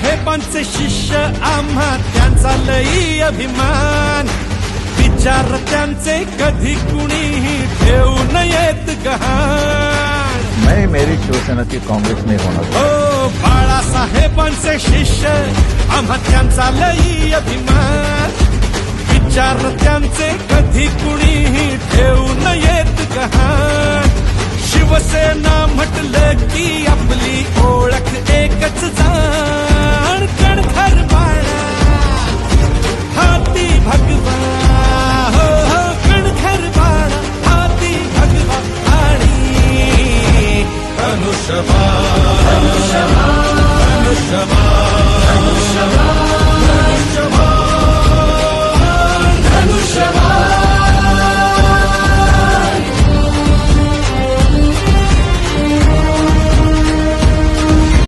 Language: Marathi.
बाळासाहेबांचे शिष्य आम्हा त्यांचा लई अभिमान. विचार त्यांचे कधी कुणीही ठेवू नयेत गहाण. मैं मेरी शिवसेना की कांग्रेस में होना हो बाळासाहेबांचे शिष्य आम्हा त्यांचा लई अभिमान. विचार त्यांचे कधी कुणीही ठेवू नयेत गहाण. शिवसेना म्हटलं की شفاعة